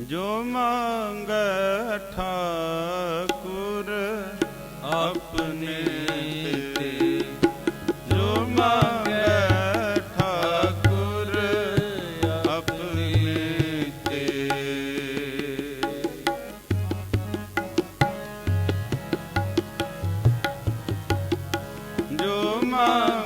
ਜੋ ਮੰਗੈ ਠਾਕੁਰ ਆਪਣੇ ਤੇ। ਜੋ ਮੰਗੈ ਠਾਕੁਰ ਆਪਣੇ ਤੇ। ਜੋ ਮੰਗੈ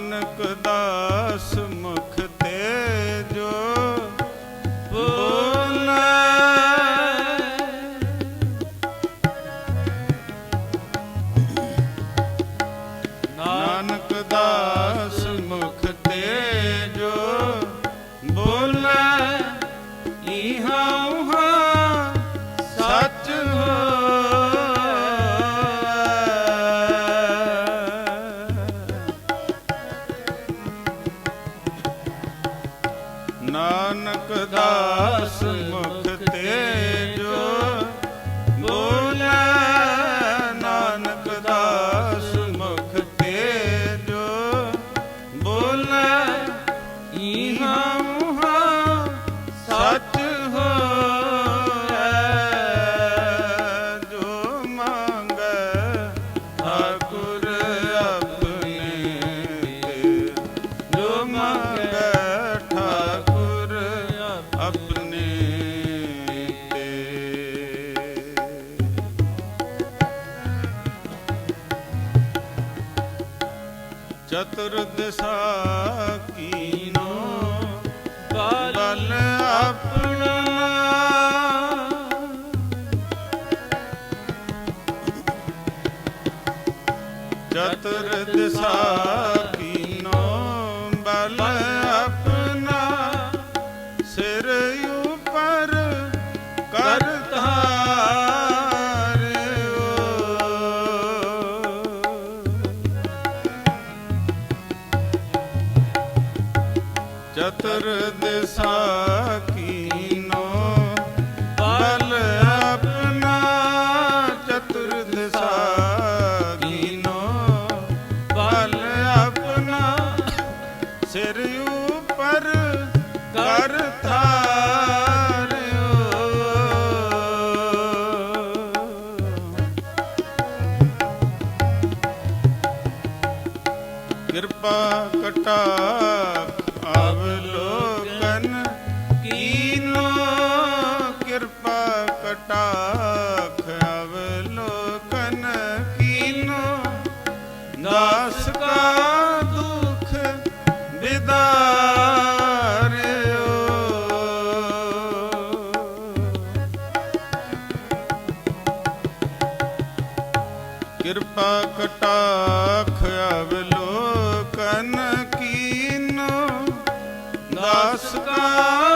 ਨਾਨਕ ਦਾਸ ਨਾਨਕ ਦਾਸ ਮੁਖ ਤੇ ਚਤੁਰਦਸ਼ਾ ਕੀਨੋ ਬਲ ਆਪਣਾ। ਚਤੁਰਦਸ਼ਾ ਕੀਨੋ ਚਤੁਰ ਦਿਸ਼ਾ ਕੀਨੋ, ਬਲ ਆਪਣਾ ਚਤੁਰ ਦਿਸ਼ਾ ਕੀਨੋ, ਬਲ ਆਪਣਾ ਸਿਰ ਉਪਰ ਕਰ ਕਿਰਪਾ ਕਟਾ ਕਿਰਪਾ ਕਟਾਖ ਅਵਲੋਕਨ ਕੀਨੋ। ਦਾਸ ਕਾ ਦੁਖ ਵਿਦਾਰਿਓ ਕਿਰਪਾ ਕਟਾਖ ਅਵਲੋਕਨ ਕੀਨੋ। ਦਾਸ ਕਾ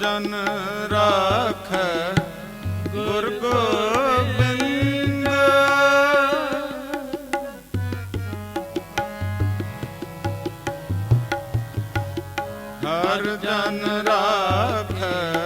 ਜਨ ਰਾਖੈ ਗੁਰ ਗੋਬਿੰਦ। ਹਰ ਜਨ ਰਾਖੈ